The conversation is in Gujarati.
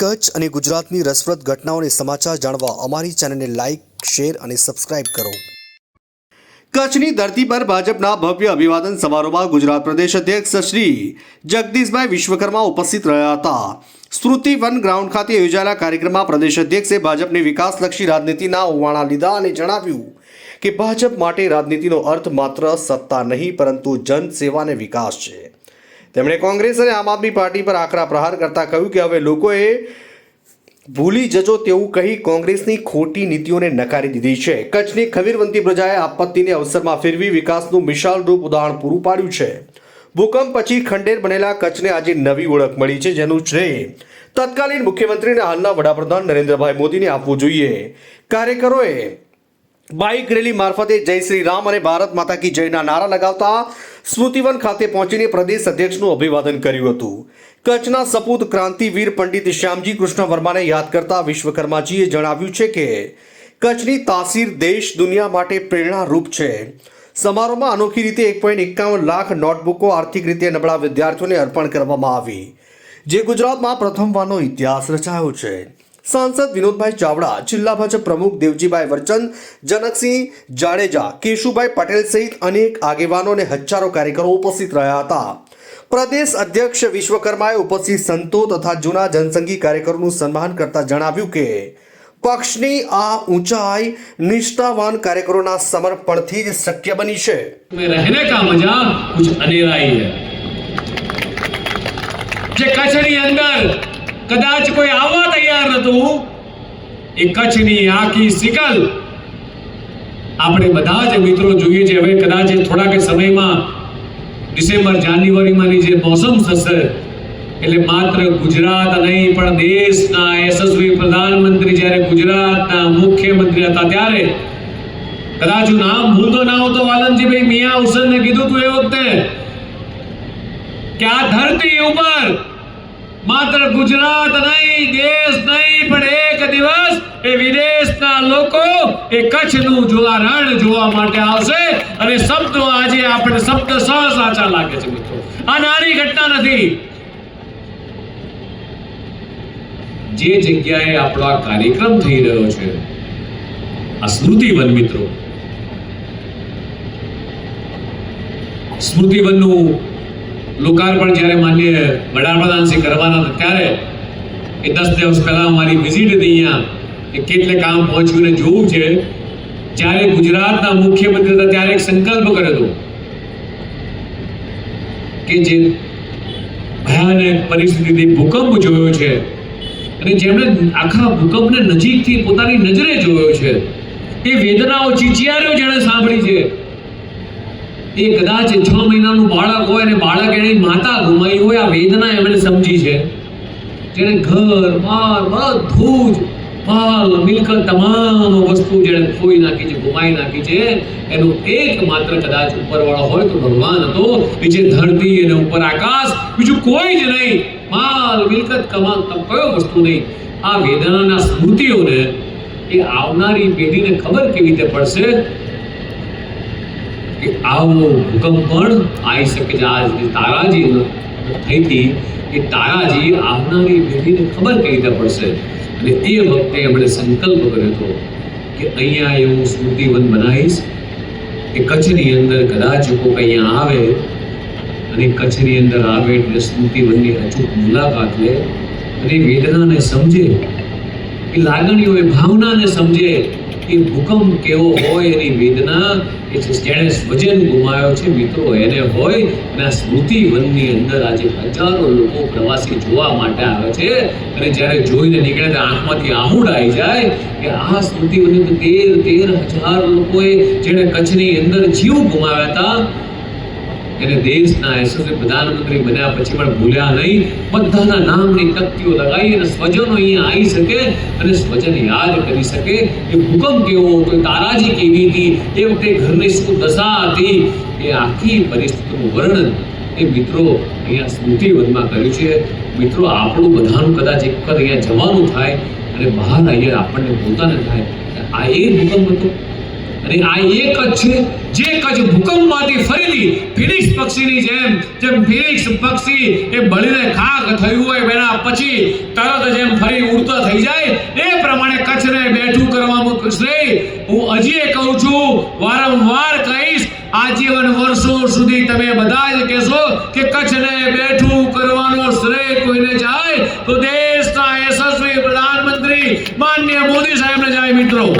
કચ્છ અને ગુજરાતની રસપ્રદ ઘટનાઓને સમાચાર જાણવા અમારી ચેનલને લાઇક શેર અને સબસ્ક્રાઇબ કરો. કચ્છની ધરતી પર ભાજપના ભવ્ય અભિવાદન સમારોહમાં ગુજરાત પ્રદેશ અધ્યક્ષ શ્રી જગદીશભાઈ વિશ્વકર્મા ઉપસ્થિત રહ્યા હતા. સ્મૃતિ વન ગ્રાઉન્ડ ખાતે યોજાયેલા કાર્યક્રમમાં પ્રદેશ અધ્યક્ષે ભાજપની વિકાસલક્ષી રાજનીતિના ઉવાણા લીધા અને જણાવ્યું કે ભાજપ માટે રાજનીતિનો અર્થ માત્ર સત્તા નહીં, પરંતુ જનસેવા અને વિકાસ છે. તેમણે કોંગ્રેસ અને આમ આદમી પાર્ટી પર આકરા પ્રહાર કરતા કહ્યું કે હવે લોકોએ ભૂલી જજો તેવું કહી કોંગ્રેસની ખોટી નીતિઓને નકારી દીધી છે. કચ્છની ખમીરવંતી પ્રજાએ આપત્તિને અવસરમાં ફેરવી વિકાસનું વિશાળ રૂપ ઉદાહરણ પૂરું પાડ્યું છે. ભૂકંપ પછી ખંડેર બનેલા કચ્છને આજે નવી ઓળખ મળી છે, જેનું શ્રેય તત્કાલીન મુખ્યમંત્રી અને હાલના વડાપ્રધાન નરેન્દ્રભાઈ મોદીને આપવું જોઈએ. કાર્યકરોએ બાઇક રેલી મારફતે જય શ્રી રામ અને ભારત માતા કી જયના નારા લગાવતા સ્મૃતિવન ખાતે પહોંચીને પ્રદેશ અધ્યક્ષનું અભિવાદન કર્યું હતું. કચ્છના સપૂત ક્રાંતિવીર પંડિત શ્યામજી કૃષ્ણ વર્માને યાદ કરતા વિશ્વકર્માજીએ જણાવ્યું છે કે, કચ્છની તાસીર દેશ દુનિયા માટે પ્રેરણારૂપ છે. સમારોહમાં અનોખી રીતે એક પોઈન્ટ એકાવન લાખ નોટબુકો આર્થિક રીતે નબળા વિદ્યાર્થીઓને અર્પણ કરવામાં આવી. જે ગુજરાતમાં પ્રથમવારનો ઇતિહાસ રચાયો છે. સાંસદ વિનોદભાઈ ચાવડા, જિલ્લા ભાજપ પ્રમુખ દેવજીભાઈ વર્ચન, જનકસિંહ જાડેજા, કેશુભાઈ પટેલ સહિત અનેક આગેવાનો અને હજારો કાર્યકરો ઉપસ્થિત રહ્યા હતા. પ્રદેશ અધ્યક્ષ વિશ્વકર્માએ ઉપસ્થિત સંતો તથા જૂના જનસંઘી કાર્યકરોનું સન્માન કરતા જણાવ્યું કે, પક્ષની આ ઊંચાઈ નિષ્ઠાવાન કાર્યકરોના સમર્પણથી જ શક્ય બની છે. રહેને કા મજા કુછ અનેરાઈ હે. જે કચ્છની અંદર કદાચ કોઈ આવવા તૈયાર નતું એ કચ્છની આખી સિકલ આપણે બધા જ મિત્રો જોઈએ છે. હવે કદાચ થોડાક સમયમાં ડિસેમ્બર જાન્યુઆરીમાંની જે મોસમ થશે, એટલે માત્ર ગુજરાત નહીં, પણ દેશના યશસ્વી પ્રધાનમંત્રી જ્યારે ગુજરાતના મુખ્યમંત્રી હતા ત્યારે કદાચ હું નામ ભૂલતો ના હોતો વાલનજીભાઈ મિયા હુસેનને કીધું તું એ વખતે કે આ ધરતી ઉપર માત્ર ગુજરાત નહીં, દેશ નહીં, પણ એક દિવસ એ વિદેશના લોકો એ કચ્છનું જોવા રણ જોવા માટે આવશે. અને શબ્દો આજે આપણે શબ્દ સહ સાચા લાગે છે મિત્રો. આ નાની ઘટના નથી. જે જગ્યાએ આપણો આ કાર્યક્રમ થઈ રહ્યો છે, આ સ્મૃતિવન મિત્રો. સ્મૃતિવનનું લોકાર્પણ જ્યારે માન્ય વડાપ્રધાન શ્રી કરવાના ત્યારે એ દસ દિવસ પહેલાં મારી વિઝિટ હતી અહીંયા, કે કેટલે કામ પહોંચ્યું ને જોવું છે. જ્યારે ગુજરાતના મુખ્યમંત્રી હતા, ત્યારે એક સંકલ્પ કર્યો હતો કે જે ભયાનક પરિસ્થિતિથી ભૂકંપ જોયો છે અને જેમણે આખા ભૂકંપને નજીકથી પોતાની નજરે જોયો છે. એ વેદનાઓ ચીચિયારીઓ જેણે સાંભળી છે. એ કદાચ છ મહિનાનું બાળક હોય અને બાળક એની માતા ગુમાવી હોય, આ વેદના એમણે સમજી છે. જેણે ઘર, બાર, બધું જ માલ મિલકત તમામ વસ્તુ જેણે ખોઈ નાખી છે, ગુમાવી નાખી છે. એનું એકમાત્ર કદાચ ઉપરવાળો હોય તો ભગવાન હતો બીજે ધરતી અને ઉપર આકાશ, બીજું કોઈ જ નહીં. માલ, મિલકત કમા કયો વસ્તુ નહીં. આ વેદનાના સ્મૃતિઓને એ આવનારી પેઢીને ખબર કેવી રીતે પડશે? કે આવો ભૂકંપ પણ આવી શકે છે. આ જે તારાજી થઈ હતી એ તારાજી આવનારી પેઢીને ખબર કઈ રીતે પડશે? અને એ વખતે એમણે સંકલ્પ કર્યો હતો કે અહીંયા એવું સ્મૃતિવન બનાવીશ કે કચ્છની અંદર કદાચ કોઈક અહીંયા આવે અને કચ્છની અંદર આવે એટલે સ્મૃતિવનની અચૂક મુલાકાત લે અને એ વેદનાને સમજે, એ લાગણીઓ એ ભાવનાને સમજે એ ભૂકંપ કેવો હોય એની વેદના જેણે સ્વજન ગુમાવ્યો છે મિત્રો, એને હોય અને આ સ્મૃતિ વનની અંદર આજે હજારો લોકો પ્રવાસી જોવા માટે આવે છે. અને જ્યારે જોઈને નીકળે તો આંખમાંથી આહુડ આવી જાય કે આ સ્મૃતિવનની અંદર તેર તેર હજાર લોકોએ જેણે કચ્છની અંદર જીવ ગુમાવ્યા હતા. એને દેશના યશસ્વી પ્રધાનમંત્રી બન્યા પછી પણ ભૂલ્યા નહીં. બધાના નામની તકતીઓ લગાવી અને સ્વજનો અહીંયા આવી શકે અને સ્વજન યાદ કરી શકે. એ ભૂકંપ કેવો હતો તારાજી કેવી હતી? એ વખતે ઘરની શું દશા હતી? એ આખી પરિસ્થિતિનું વર્ણન એ મિત્રો અહીંયા સ્મૃતિવનમાં કર્યું છે. મિત્રો, આપણું બધાનું કદાચ એક વખત અહીંયા જવાનું થાય અને બહાર અહીંયા આપણને પોતાને થાય. આ એ ભૂકંપ હતો. અને આ એક જ છે, જે કચ્છ ભૂકંપમાંથી ફરીથી ફિનિક્સ પક્ષીની જેમ જેમ ફિનિક્સ પક્ષી એ બળીને ખાક થયું હોય એના પછી તરત જેમ ફરી ઉડતો થઈ જાય. એ પ્રમાણે કચ્છને બેઠું કરવાનું શ્રેય, હું હજી એ કહું છું, વારંવાર કહીશ, આજીવન વર્ષો સુધી તમે બધા જ કહેશો કે કચ્છને બેઠું કરવાનો શ્રેય કોઈને જાય તો દેશના યશસ્વી પ્રધાનમંત્રી માન્ય મોદી સાહેબને જાય મિત્રો.